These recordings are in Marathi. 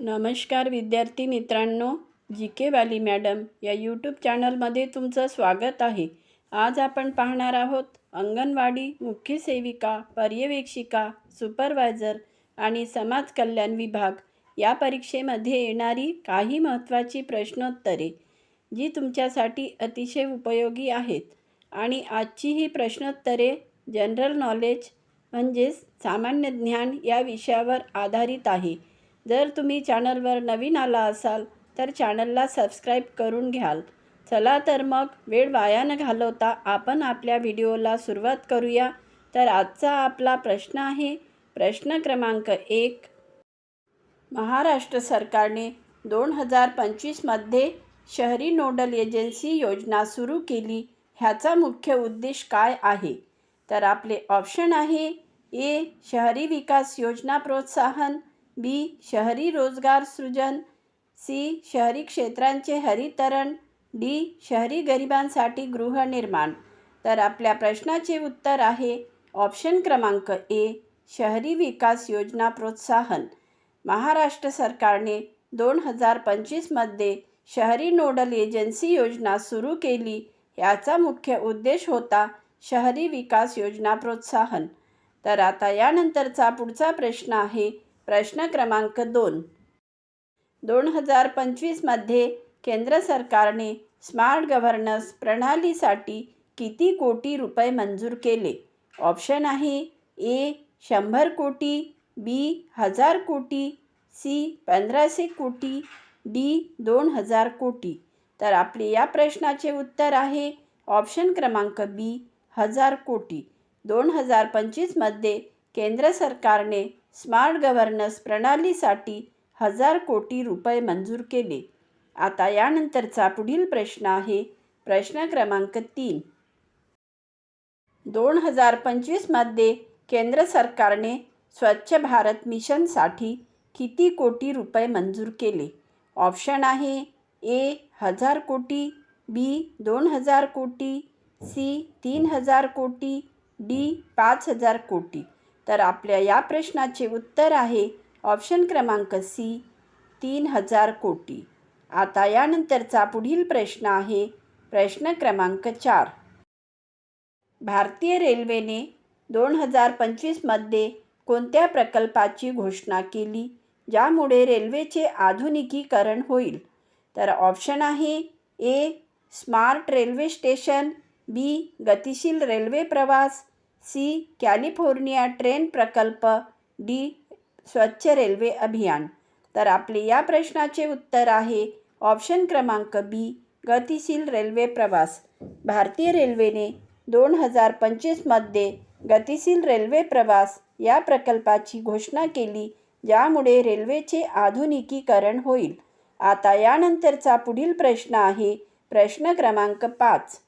नमस्कार विद्यार्थी मित्रांनो जी के वाली मॅडम या यूट्यूब चॅनलमध्ये तुमचं स्वागत आहे. आज आपण पाहणार आहोत अंगणवाडी मुख्य सेविका पर्यवेक्षिका सुपरवायझर आणि समाज कल्याण विभाग या परीक्षेमध्ये येणारी काही महत्त्वाची प्रश्नोत्तरे जी तुमच्यासाठी अतिशय उपयोगी आहेत. आणि आजची ही प्रश्नोत्तरे जनरल नॉलेज म्हणजेच सामान्य ज्ञान या विषयावर आधारित आहे. जर तुम्ही चॅनलवर नवीन आला असाल तर चॅनलला सबस्क्राईब करून घ्याल. चला तर मग वेळ वाया न घालवता आपण आपल्या व्हिडिओला सुरुवात करूया. तर आजचा आपला प्रश्न आहे प्रश्न क्रमांक एक. महाराष्ट्र सरकारने दोन हजार पंचवीसमध्ये शहरी नोडल एजन्सी योजना सुरू केली. ह्याचा मुख्य उद्देश काय आहे? तर आपले ऑप्शन आहे ए. शहरी विकास योजना प्रोत्साहन बी. शहरी रोजगार सृजन. सी. शहरी क्षेत्रांचे हरितरण. डी. शहरी गरिबांसाठी गृहनिर्माण तर आपल्या प्रश्नाचे उत्तर आहे ऑप्शन क्रमांक ए शहरी विकास योजना प्रोत्साहन. महाराष्ट्र सरकारने दोन हजार पंचवीसमध्ये शहरी नोडल एजन्सी योजना सुरू केली. याचा मुख्य उद्देश होता शहरी विकास योजना प्रोत्साहन. तर आता यानंतरचा पुढचा प्रश्न आहे प्रश्न क्रमांक दोन. दोन हजार पंचवीसमध्ये केंद्र सरकारने स्मार्ट गव्हर्नन्स प्रणालीसाठी किती कोटी रुपये मंजूर केले? ऑप्शन आहे ए शंभर कोटी बी हजार कोटी सी पंधराशे कोटी डी दोन हजार कोटी. तर आपले या प्रश्नाचे उत्तर आहे ऑप्शन क्रमांक बी हजार कोटी. दोन हजार पंचवीसमध्ये केंद्र सरकारने स्मार्ट गव्हर्नन्स प्रणालीसाठी हजार कोटी रुपये मंजूर केले. आता यानंतरचा पुढील प्रश्न आहे प्रश्न क्रमांक तीन. दोन हजार पंचवीसमध्ये केंद्र सरकारने स्वच्छ भारत मिशनसाठी किती कोटी रुपये मंजूर केले? ऑप्शन आहे ए हजार कोटी बी दोन हजार कोटी सी तीन हजार कोटी डी पाच हजार कोटी. तर आपल्या या प्रश्नाचे उत्तर आहे ऑप्शन क्रमांक सी तीन हजार कोटी. आता यानंतरचा पुढील प्रश्न आहे प्रश्न क्रमांक चार. भारतीय रेल्वेने दोन हजार पंचवीसमध्ये कोणत्या प्रकल्पाची घोषणा केली ज्यामुळे रेल्वेचे आधुनिकीकरण होईल? तर ऑप्शन आहे A smart railway station B गतिशील रेल्वे प्रवास सी कॅलिफोर्निया ट्रेन प्रकल्प डी स्वच्छ रेल्वे अभियान. तर आपले या प्रश्नाचे उत्तर आहे ऑप्शन क्रमांक बी गतिशील रेल्वे प्रवास. भारतीय रेल्वेने दोन हजार पंचवीसमध्ये गतिशील रेल्वे प्रवास या प्रकल्पाची घोषणा केली ज्यामुळे रेल्वेचे आधुनिकीकरण होईल. आता यानंतरचा पुढील प्रश्न आहे प्रश्न क्रमांक पाच.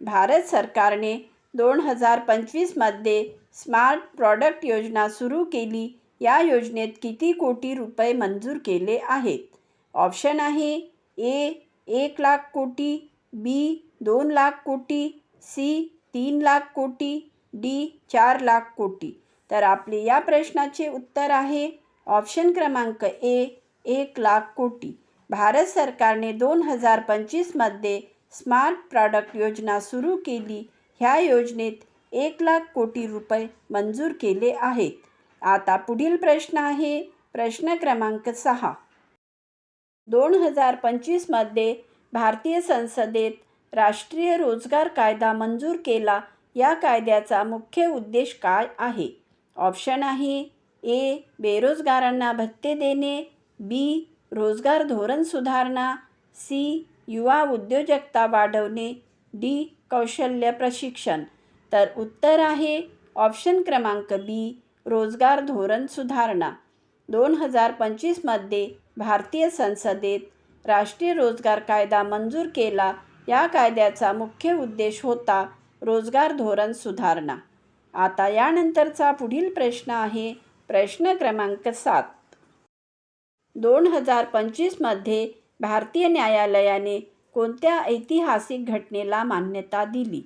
भारत सरकारने दोन हजार पंचवीसमध्ये स्मार्ट प्रॉडक्ट योजना सुरू केली. या योजनेत किती कोटी रुपये मंजूर केले आहेत? ऑप्शन आहे ए एक लाख कोटी बी दोन लाख कोटी सी तीन लाख कोटी डी चार लाख कोटी. तर आपले या प्रश्नाचे उत्तर आहे ऑप्शन क्रमांक ए एक लाख कोटी. भारत सरकारने दोन हजार पंचवीसमध्ये स्मार्ट प्रॉडक्ट योजना सुरू केली. ह्या योजनेत एक लाख कोटी रुपये मंजूर केले आहेत. आता पुढील प्रश्न आहे प्रश्न क्रमांक सहा. दोन हजार पंचवीसमध्ये भारतीय संसदेत राष्ट्रीय रोजगार कायदा मंजूर केला या कायद्याचा मुख्य उद्देश काय आहे? ऑप्शन आहे ए. बेरोजगारांना भत्ते देणे बी. रोजगार धोरण सुधारणा सी. युवा उद्योजकता वाढवणे डी. कौशल्य प्रशिक्षण. तर उत्तर आहे ऑप्शन क्रमांक बी रोजगार धोरण सुधारणा. दोन हजार पंचवीसमध्ये भारतीय संसदेत राष्ट्रीय रोजगार कायदा मंजूर केला. या कायद्याचा मुख्य उद्देश होता रोजगार धोरण सुधारणा. आता यानंतरचा पुढील प्रश्न आहे प्रश्न क्रमांक सात. दोन हजार पंचवीसमध्ये भारतीय न्यायालयाने कोणत्या ऐतिहासिक घटनेला मान्यता दिली?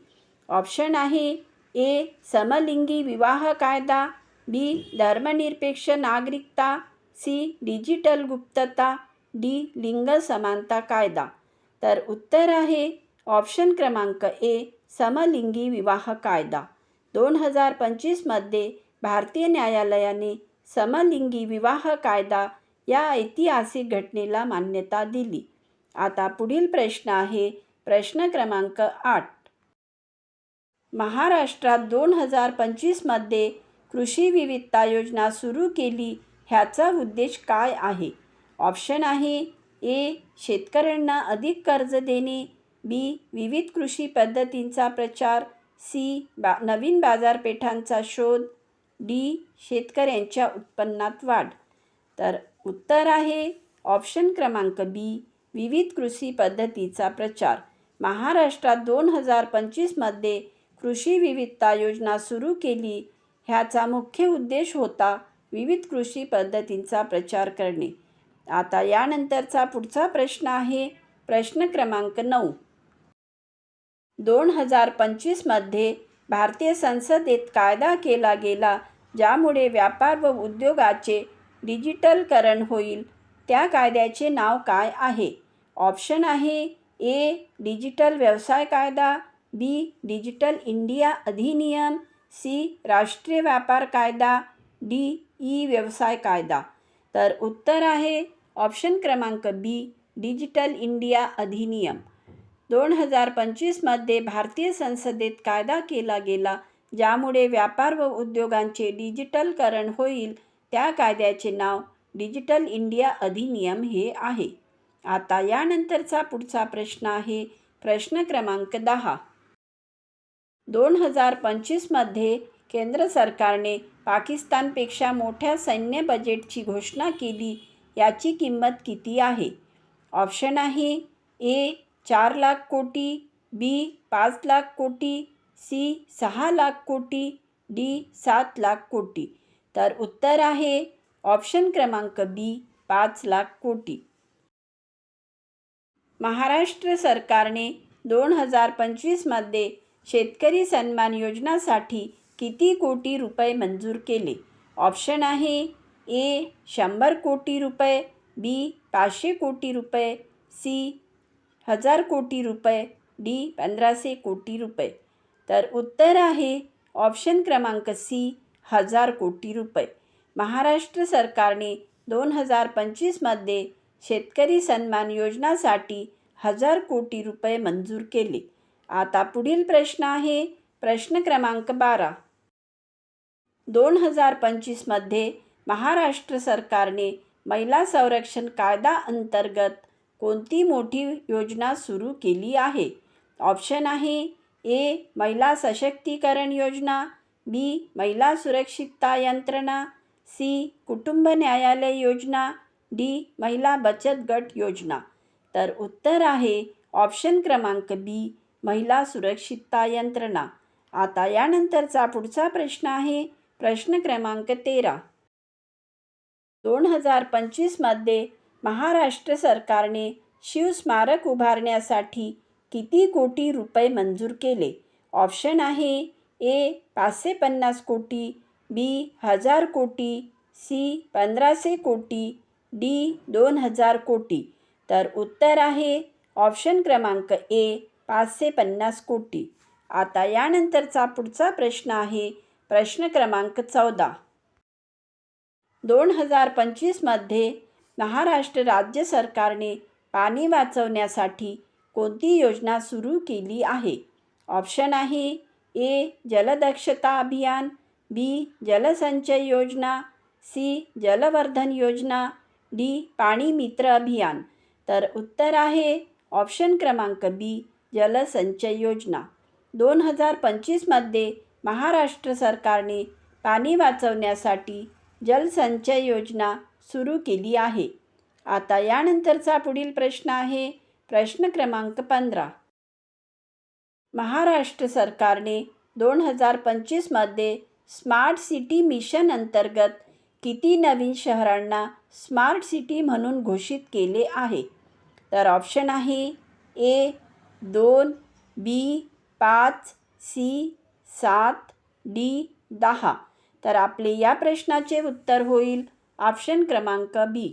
ऑप्शन आहे ए समलिंगी विवाह कायदा बी धर्मनिरपेक्ष नागरिकता सी डिजिटल गुप्तता डी लिंग समानता कायदा. तर उत्तर आहे ऑप्शन क्रमांक ए समलिंगी विवाह कायदा. दोन हजार पंचवीसमध्ये भारतीय न्यायालयाने समलिंगी विवाह कायदा या ऐतिहासिक घटनेला मान्यता दिली. आता पुढील प्रश्न आहे प्रश्न क्रमांक आठ. महाराष्ट्रात दोन हजार पंचवीसमध्ये कृषी विविधता योजना सुरू केली ह्याचा उद्देश काय आहे? ऑप्शन आहे ए शेतकऱ्यांना अधिक कर्ज देणे बी विविध कृषी पद्धतींचा प्रचार सी बा नवीन बाजारपेठांचा शोध डी शेतकऱ्यांच्या उत्पन्नात वाढ. तर उत्तर आहे ऑप्शन क्रमांक बी विविध कृषी पद्धतीचा प्रचार. महाराष्ट्रात दोन हजार पंचवीसमध्ये कृषी विविधता योजना सुरू केली. ह्याचा मुख्य उद्देश होता विविध कृषी पद्धतींचा प्रचार करणे. आता यानंतरचा पुढचा प्रश्न आहे प्रश्न क्रमांक नऊ. दोन हजार पंचवीसमध्ये भारतीय संसदेत कायदा केला गेला ज्यामुळे व्यापार व उद्योगाचे डिजिटलकरण होईल. त्या कायद्याचे नाव काय आहे? ऑप्शन आहे ए डिजिटल व्यवसाय कायदा बी डिजिटल इंडिया अधिनियम सी राष्ट्रीय व्यापार कायदा डी ई व्यवसाय कायदा. तर उत्तर आहे ऑप्शन क्रमांक बी डिजिटल इंडिया अधिनियम. दोन हजार पंचवीसमध्ये भारतीय संसदेत कायदा केला गेला ज्यामुळे व्यापार व उद्योगांचे डिजिटलकरण होईल. त्या कायद्याचे नाव डिजिटल इंडिया अधिनियम हे आहे. आता यानंतरचा पुढचा प्रश्न आहे प्रश्न क्रमांक दहा. दोन हजार पंचवीसमध्ये केंद्र सरकारने पाकिस्तानपेक्षा मोठ्या सैन्य बजेटची घोषणा केली याची किंमत किती आहे? ऑप्शन आहे ए चार लाख कोटी बी पाच लाख कोटी सी सहा लाख कोटी डी सात लाख कोटी. तर उत्तर आहे ऑप्शन क्रमांक बी पाच लाख कोटी. महाराष्ट्र सरकारने दोन हजार पंचवीसमध्ये शेतकरी सन्मान योजनासाठी किती कोटी रुपये मंजूर केले? ऑप्शन आहे ए शंभर कोटी रुपये बी पाचशे कोटी रुपये सी हजार कोटी रुपये डी पंधराशे कोटी रुपये. तर उत्तर आहे ऑप्शन क्रमांक सी हजार कोटी रुपये. महाराष्ट्र सरकारने दोन हजार पंचवीसमध्ये शेतकरी सन्मान योजनासाठी हजार कोटी रुपये मंजूर केले. आता पुढील प्रश्न आहे प्रश्न क्रमांक बारा. दोन हजार पंचवीसमध्ये महाराष्ट्र सरकारने महिला संरक्षण कायदा अंतर्गत कोणती मोठी योजना सुरू केली आहे? ऑप्शन आहे ए महिला सशक्तीकरण योजना बी महिला सुरक्षितता यंत्रणा सी कुटुंब न्यायालय योजना डी महिला बचत गट योजना. तर उत्तर आहे ऑप्शन क्रमांक बी महिला सुरक्षितता यंत्रणा. आता यानंतरचा पुढचा प्रश्न आहे प्रश्न क्रमांक तेरा. दोन हजार पंचवीसमध्ये महाराष्ट्र सरकारने शिवस्मारक उभारण्यासाठी किती कोटी रुपये मंजूर केले? ऑप्शन आहे ए पाचशे पन्नास कोटी बी हजार कोटी सी पंधराशे कोटी डी दोन हजार कोटी. तर उत्तर आहे ऑप्शन क्रमांक ए पाचशे पन्नास कोटी. आता यानंतरचा पुढचा प्रश्न आहे प्रश्न क्रमांक चौदा. दोन हजार पंचवीसमध्ये महाराष्ट्र राज्य सरकारने पाणी वाचवण्यासाठी कोणती योजना सुरू केली आहे? ऑप्शन आहे ए जलदक्षता अभियान बी जलसंचय योजना सी जलवर्धन योजना डी पाणी मित्र अभियान. तर उत्तर आहे ऑप्शन क्रमांक बी जलसंचय योजना. दोन हजार पंचवीसमध्ये महाराष्ट्र सरकारने पाणी वाचवण्यासाठी जलसंचय योजना सुरू केली आहे. आता यानंतरचा पुढील प्रश्न आहे प्रश्न क्रमांक पंधरा. महाराष्ट्र सरकारने दोन हजार पंचवीसमध्ये स्मार्ट सिटी मिशन अंतर्गत किती नवीन शहरांना स्मार्ट सिटी म्हणून घोषित केले आहे? तर ऑप्शन आहे ए दोन बी पाच सी सात डी दहा. तर आपले या प्रश्नाचे उत्तर होईल ऑप्शन क्रमांक बी.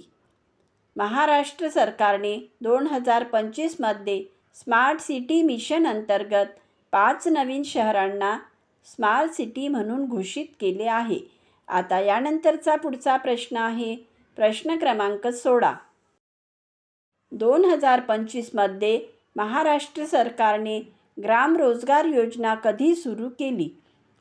महाराष्ट्र सरकारने दोन हजार पंचवीसमध्ये स्मार्ट सिटी मिशन अंतर्गत पाच नवीन शहरांना स्मार्ट सिटी म्हणून घोषित केले आहे. आता यानंतरचा पुढचा प्रश्न आहे. प्रश्न क्रमांक सोळा. दोन हजार पंचवीसमध्ये महाराष्ट्र सरकारने ग्राम रोजगार योजना कधी सुरू केली?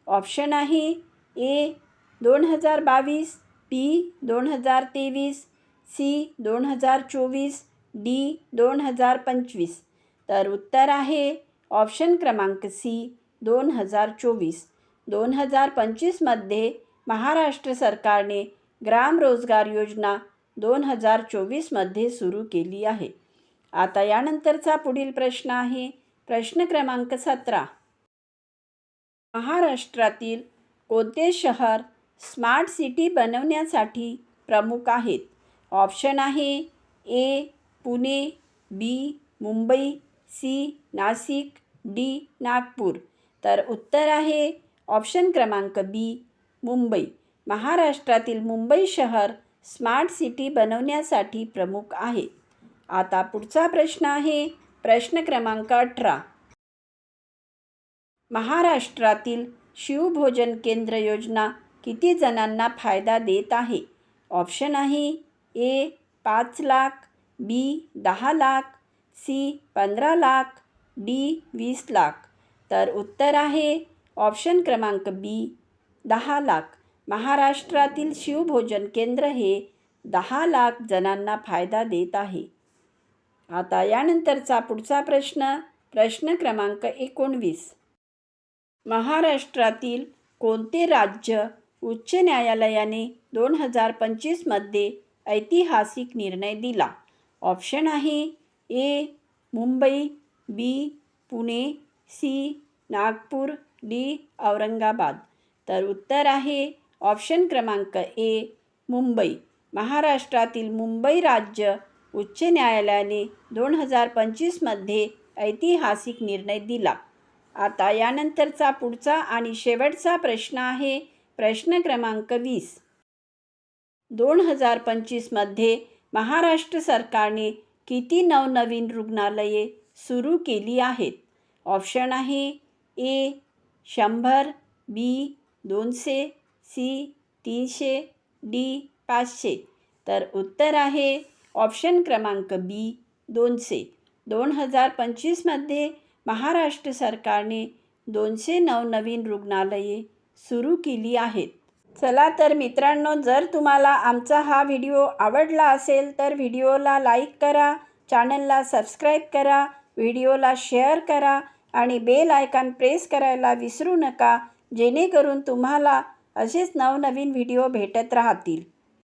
ऑप्शन आहे ए दोन हजार बावीस बी दोन हजार तेवीस सी दोन हजार चोवीस डी दोन हजार पंचवीस. तर उत्तर आहे ऑप्शन क्रमांक सी दोन हजार चोवीस. दोन हजार पंचवीसमध्ये महाराष्ट्र सरकारने ग्राम रोजगार योजना दोन हजार चोवीसमध्ये सुरू केली आहे. आता यानंतरचा पुढील प्रश्न आहे प्रश्न क्रमांक सतरा. महाराष्ट्रातील कोणते शहर स्मार्ट सिटी बनवण्यासाठी प्रमुख आहेत? ऑप्शन आहे A Pune B Mumbai C Nashik D Nagpur. तर उत्तर आहे ऑप्शन क्रमांक बी मुंबई. महाराष्ट्रातील मुंबई शहर स्मार्ट सिटी बनवण्यासाठी प्रमुख आहे. आता पुढचा प्रश्न आहे प्रश्न क्रमांक अठरा. महाराष्ट्रातील शिवभोजन केंद्र योजना किती जणांना फायदा देत आहे? ऑप्शन आहे ए पाच लाख बी दहा लाख सी पंधरा लाख डी वीस लाख. तर उत्तर आहे ऑप्शन क्रमांक बी. दहा लाख. महाराष्ट्रातील शिवभोजन केंद्र हे दहा लाख जणांना फायदा देत आहे. आता यानंतरचा पुढचा प्रश्न प्रश्न क्रमांक एकोणवीस. महाराष्ट्रातील कोणते राज्य उच्च न्यायालयाने दोन हजार पंचवीसमध्ये ऐतिहासिक निर्णय दिला? ऑप्शन आहे A Mumbai B Pune C Nagpur D Aurangabad. तर उत्तर आहे ऑप्शन क्रमांक ए मुंबई. महाराष्ट्रातील मुंबई राज्य उच्च न्यायालयाने दोन हजार पंचवीसमध्ये ऐतिहासिक निर्णय दिला. आता यानंतरचा पुढचा आणि शेवटचा प्रश्न आहे प्रश्न क्रमांक वीस. दोन हजार पंचवीसमध्ये महाराष्ट्र सरकारने किती नवनवीन रुग्णालये सुरू केली आहेत? ऑप्शन आहे ए शंभर बी दोनशे सी तीनशे डी पाचशे. तर उत्तर आहे ऑप्शन क्रमांक बी दोनशे. दोन हजार पंचवीसमध्ये महाराष्ट्र सरकारने दोनशे नऊ नवीन रुग्णालये सुरू केली आहेत. चला तर मित्रांनो जर तुम्हाला आमचा हा व्हिडिओ आवडला असेल तर व्हिडिओला लाईक करा चॅनलला सबस्क्राईब करा व्हिडिओला शेअर करा आणि बेल आयकॉन प्रेस करायला विसरू नका. जेणेकरून तुम्हाला असेच नवनवीन व्हिडिओ भेटत राहतील.